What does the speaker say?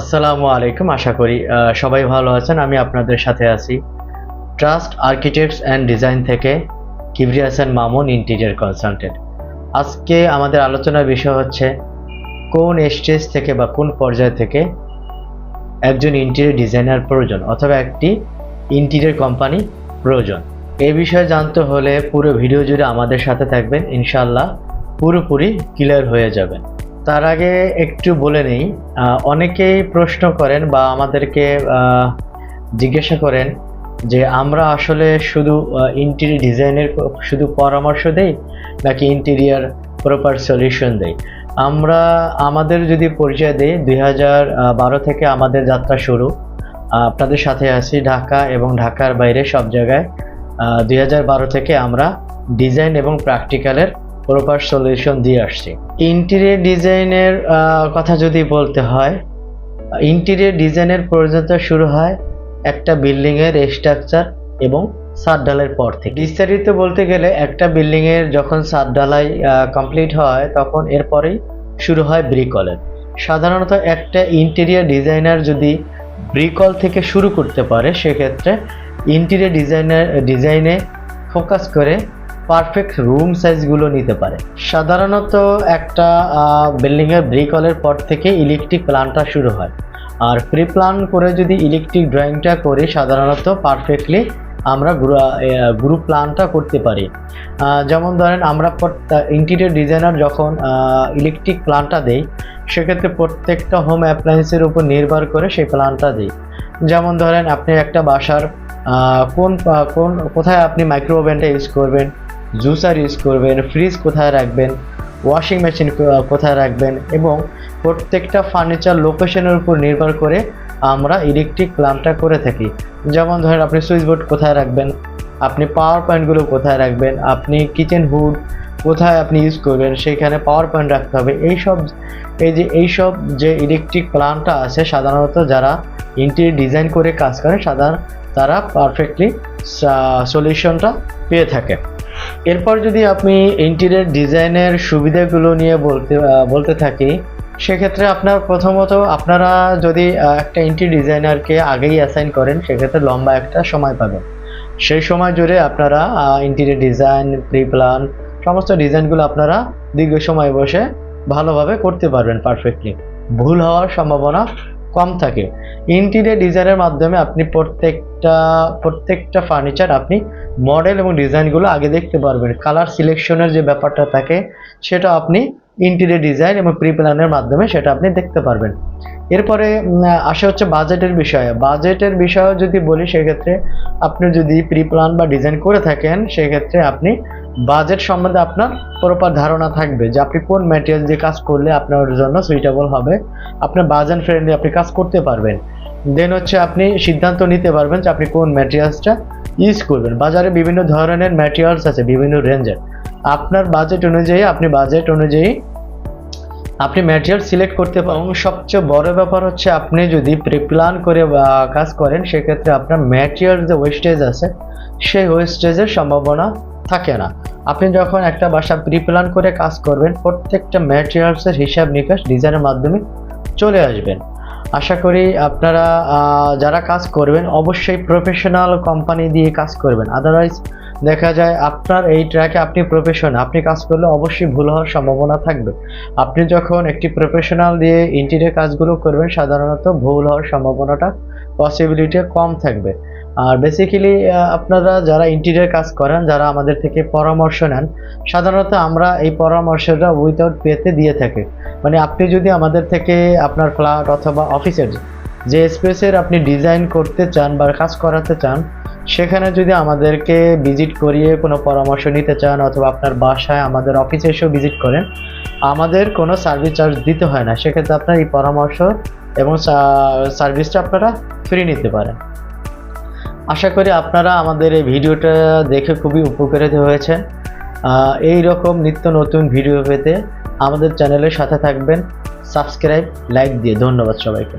আসসালামু আলাইকুম, আশা করি সবাই ভালো আছেন। আমি আপনাদের সাথে আছি ট্রাস্ট আর্কিটেক্টস অ্যান্ড ডিজাইন থেকে কিবরি হাসান মামুন ইন্টিরিয়ার কনসালটেন্ট আজকে আমাদের আলোচনার বিষয় হচ্ছে, কোন স্টেজ থেকে বা কোন পর্যায় থেকে একজন ইন্টিরিয়ার ডিজাইনার প্রয়োজন অথবা একটি ইন্টিরিয়ার কোম্পানি প্রয়োজন। এ বিষয়ে জানতে হলে পুরো ভিডিও জুড়ে আমাদের সাথে থাকবেন। ইনশাল্লাহ পুরোপুরি ক্লিয়ার হয়ে যাবে তার আগে একটু বলে নেই অনেকেই প্রশ্ন করেন বা আমাদেরকে জিজ্ঞাসা করেন যে আমরা আসলে শুধু ইন্টেরিয়র ডিজাইনের শুধু পরামর্শ দেই নাকি ইন্টেরিয়ার প্রপার সলিউশন দেই? আমরা, আমাদের যদি পরিচয় দিই, দুই হাজার বারো থেকে আমাদের যাত্রা শুরু। আপনাদের সাথে আছি ঢাকা এবং ঢাকার বাইরে সব জায়গায়। দুই হাজার বারো থেকে আমরা ডিজাইন এবং প্র্যাকটিক্যালের প্রপার সলিউশন দিয়ে আসছি। ইন্টেরিয়র ডিজাইনের কথা যদি বলতে হয় ইন্টেরিয়র ডিজাইনের প্রয়োজনতা শুরু হয় একটা বিল্ডিংয়ের স্ট্রাকচার এবং ছাদ ঢালাইয়ের পর থেকে। বিস্তারিত বলতে গেলে একটা বিল্ডিংয়ের যখন ছাদ ঢালাই কমপ্লিট হয়, তখন এরপরেই শুরু হয় ব্রিকলের সাধারণত একটা ইন্টেরিয়র ডিজাইনার যদি ব্রিকল থেকে শুরু করতে পারে, সেক্ষেত্রে ইন্টেরিয়র ডিজাইনার ডিজাইনে ফোকাস করে পারফেক্ট রুম সাইজগুলো নিতে পারে। সাধারণত একটা বিল্ডিংয়ের ব্রিক ব্রিকলের পর থেকে ইলেকট্রিক প্ল্যানটা শুরু হয়। আর প্রি প্ল্যান করে যদি ইলেকট্রিক ড্রয়িংটা করি, সাধারণত পারফেক্টলি আমরা গ্রুপ প্ল্যানটা করতে পারি। যেমন ধরেন আমরা ইন্টেরিয়র ডিজাইনার যখন ইলেকট্রিক প্ল্যানটা দেই, সেক্ষেত্রে প্রত্যেকটা হোম অ্যাপ্লায়েন্সের উপর নির্ভর করে সেই প্ল্যানটা দিই। যেমন ধরেন আপনি একটা বাসার কোন কোন, কোথায় আপনি মাইক্রো ওভেনটা ইউজ করবেন জুসার ইউজ করবেন, ফ্রিজ কোথায় রাখবেন, ওয়াশিং মেশিন কোথায় রাখবেন এবং প্রত্যেকটা ফার্নিচার লোকেশনের উপর নির্ভর করে আমরা ইলেকট্রিক প্ল্যানটা করে থাকি। যেমন ধরেন আপনি সুইচ বোর্ড কোথায় রাখবেন, আপনি পাওয়ার পয়েন্টগুলো কোথায় রাখবেন, আপনি কিচেন হুড কোথায় আপনি ইউজ করবেন সেইখানে পাওয়ার পয়েন্ট রাখতে হবে। এইসব, এই যে এইসব যে ইলেকট্রিক প্ল্যানটা আছে, সাধারণত যারা ইন্টেরিয়র ডিজাইন করে কাজ করে, সাধারণ তারা পারফেক্টলি সলিউশনটা পেয়ে থাকে। এরপর যদি আপনি ইন্টেরিয়র ডিজাইনের সুবিধাগুলো নিয়ে বলতে বলতে থাকি, সেক্ষেত্রে আপনার প্রথমত আপনারা যদি একটা ইন্টেরিয়র ডিজাইনারকে আগেই অ্যাসাইন করেন, সেক্ষেত্রে লম্বা একটা সময় পাবেন। সেই সময় জুড়ে আপনারা ইন্টেরিয়র ডিজাইন প্রি প্ল্যান সমস্ত ডিজাইনগুলো আপনারা দীর্ঘ সময় বসে ভালোভাবে করতে পারবেন পারফেক্টলি ভুল হওয়ার সম্ভাবনা কম থাকে। ইন্টেরিয়র ডিজাইনের মাধ্যমে আপনি প্রত্যেকটা প্রত্যেকটা ফার্নিচার আপনি মডেল এবং ডিজাইনগুলো আগে দেখতে পারবেন। কালার সিলেকশনের যে ব্যাপারটা থাকে, সেটা আপনি ইন্টেরিয়র ডিজাইন এবং প্রি প্ল্যানের মাধ্যমে সেটা আপনি দেখতে পারবেন। এরপরে আসা হচ্ছে বাজেটের বিষয়ে। বাজেটের বিষয়ে যদি বলি, সেক্ষেত্রে আপনি যদি প্রি প্ল্যান বা ডিজাইন করে থাকেন, সেক্ষেত্রে আপনি বাজেট সম্বন্ধে আপনার প্রপার ধারণা থাকবে যে আপনি কোন ম্যাটেরিয়াল দিয়ে কাজ করলে আপনার জন্য সুইটেবল হবে। আপনার বাজেট ফ্রেন্ডলি আপনি কাজ করতে পারবেন। দেন হচ্ছে আপনি সিদ্ধান্ত নিতে পারবেন যে আপনি কোন ম্যাটেরিয়ালসটা ইউজ করবেন। বাজারে বিভিন্ন ধরনের ম্যাটেরিয়ালস আছে, বিভিন্ন রেঞ্জের আপনার বাজেট অনুযায়ী, আপনি বাজেট অনুযায়ী আপনি ম্যাটেরিয়াল সিলেক্ট করতে পারেন সবচেয়ে বড় ব্যাপার হচ্ছে আপনি যদি প্রিপ্ল্যান করে কাজ করেন, সেক্ষেত্রে আপনার ম্যাটেরিয়াল যে ওয়েস্টেজ আছে, সেই ওয়েস্টেজের সম্ভাবনা থাকে না। আপনি যখন একটা বাসা প্রিপ্ল্যান করে কাজ করবেন, প্রত্যেকটা ম্যাটেরিয়ালসের হিসাব নিকাশ ডিজাইনের মাধ্যমে চলে আসবেন আশা করি আপনারা যারা কাজ করবেন, অবশ্যই প্রফেশনাল কোম্পানি দিয়ে কাজ করবেন। আদারওয়াইজ দেখা যায় আপনার এই ট্র্যাকে আপনি প্রফেশন আপনি কাজ করলে অবশ্যই ভুল হওয়ার সম্ভাবনা থাকবে। আপনি যখন একটি প্রফেশনাল দিয়ে ইন্টেরিয়র কাজগুলো করবেন, সাধারণত ভুল হওয়ার সম্ভাবনাটা পসিবিলিটি কম থাকবে। আর বেসিক্যালি আপনারা যারা ইন্টেরিয়র কাজ করেন, যারা আমাদের থেকে পরামর্শ নেন, সাধারণত আমরা এই পরামর্শটা উইথাউট পেতে দিয়ে থাকি। মানে আপনি যদি আমাদের থেকে আপনার ফ্ল্যাট অথবা অফিসের যে স্পেসের আপনি ডিজাইন করতে চান বা কাজ করাতে চান, সেখানে যদি আমাদেরকে ভিজিট করিয়ে কোনো পরামর্শ নিতে চান অথবা আপনার বাসায় আমাদের অফিসে এসেও ভিজিট করেন, আমাদের কোনো সার্ভিস চার্জ দিতে হয় না। সেক্ষেত্রে আপনার এই পরামর্শ এবং সার্ভিসটা আপনারা ফ্রি নিতে পারেন। আশা করি আপনারা আমাদের এই ভিডিওটা দেখে খুবই উপকৃত হয়েছেন। এই রকম নিত্য নতুন ভিডিও পেতে আমাদের চ্যানেলের সাথে থাকবেন। সাবস্ক্রাইব, লাইক দিয়ে ধন্যবাদ সবাইকে।